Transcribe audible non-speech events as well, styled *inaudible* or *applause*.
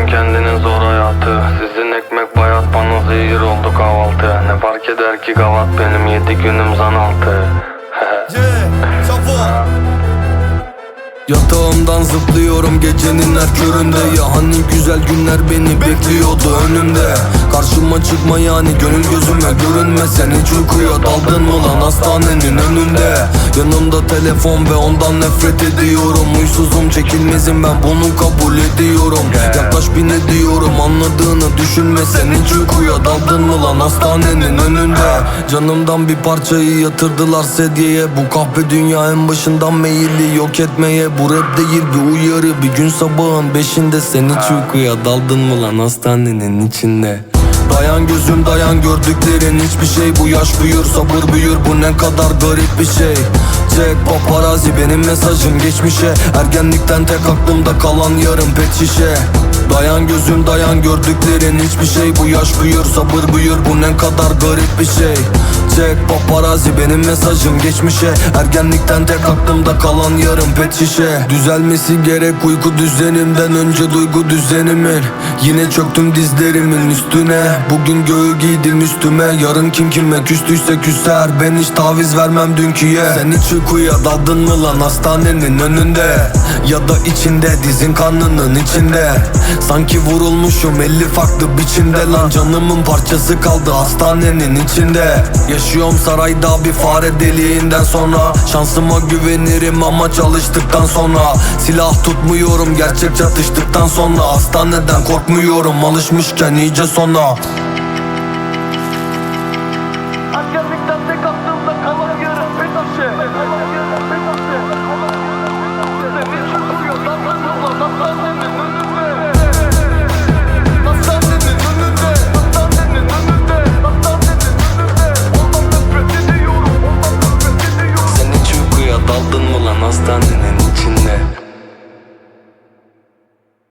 kendinin zor hayatı. Sizin ekmek bayat bana zehir oldu kahvaltı. Ne fark eder ki gavat benim yedi günüm zan altı? *laughs* Yeah. Yatağımdan zıplıyorum gecenin her köründe. Ya hani güzel günler beni bekliyordu önümde. Karşıma çıkma yani gönül gözüme görünme Sen hiç uykuya daldın mı lan hastanenin önünde. Yanımda telefon ve ondan nefret ediyorum. Uysuzum çekilmezim ben bunu kabul ediyorum. Yaklaş bir ne diyorum anladığını düşünme Sen hiç uykuya daldın mı lan hastanenin önünde. Canımdan bir parçayı yatırdılar sedyeye. Bu kahpe dünya en başından meyilli yok etmeye Bu rap değil bir uyarı. Bir gün sabahın beşinde Sen hiç uykuya daldın mı lan hastanenin içinde? Dayan gözüm dayan gördüklerin. Hiçbir şey Bu yaş büyür sabır büyür. Bu ne kadar garip bir şey. Çek paparazzi benim mesajım geçmişe. Ergenlikten tek aklımda kalan yarım pet şişe. Dayan gözüm dayan gördüklerin. Hiçbir şey Bu yaş büyür sabır büyür. Bu ne kadar garip bir şey Çek paparazzi benim mesajım geçmişe. Ergenlikten tek aklımda kalan yarım pet şişe. Düzelmesi gerek uyku düzenimden önce duygu düzenimin. Yine çöktüm dizlerimin üstüne. Bugün göğü giydim üstüme. Yarın kim kime küstüyse küser. Ben hiç taviz vermem dünküye. Sen hiç uykuya daldın mı lan hastanenin önünde? Ya da içinde dizin kanının içinde. Sanki vurulmuşum elli farklı biçimde lan. Canımın parçası kaldı hastanenin içinde Yaşıyorum sarayda bir fare deliğinden sonra. Şansıma güvenirim ama çalıştıktan sonra. Silah tutmuyorum gerçek çatıştıktan sonra. Hastaneden korkmuyorum alışmışken iyice sona Daldın mı lan hastanenin içinde?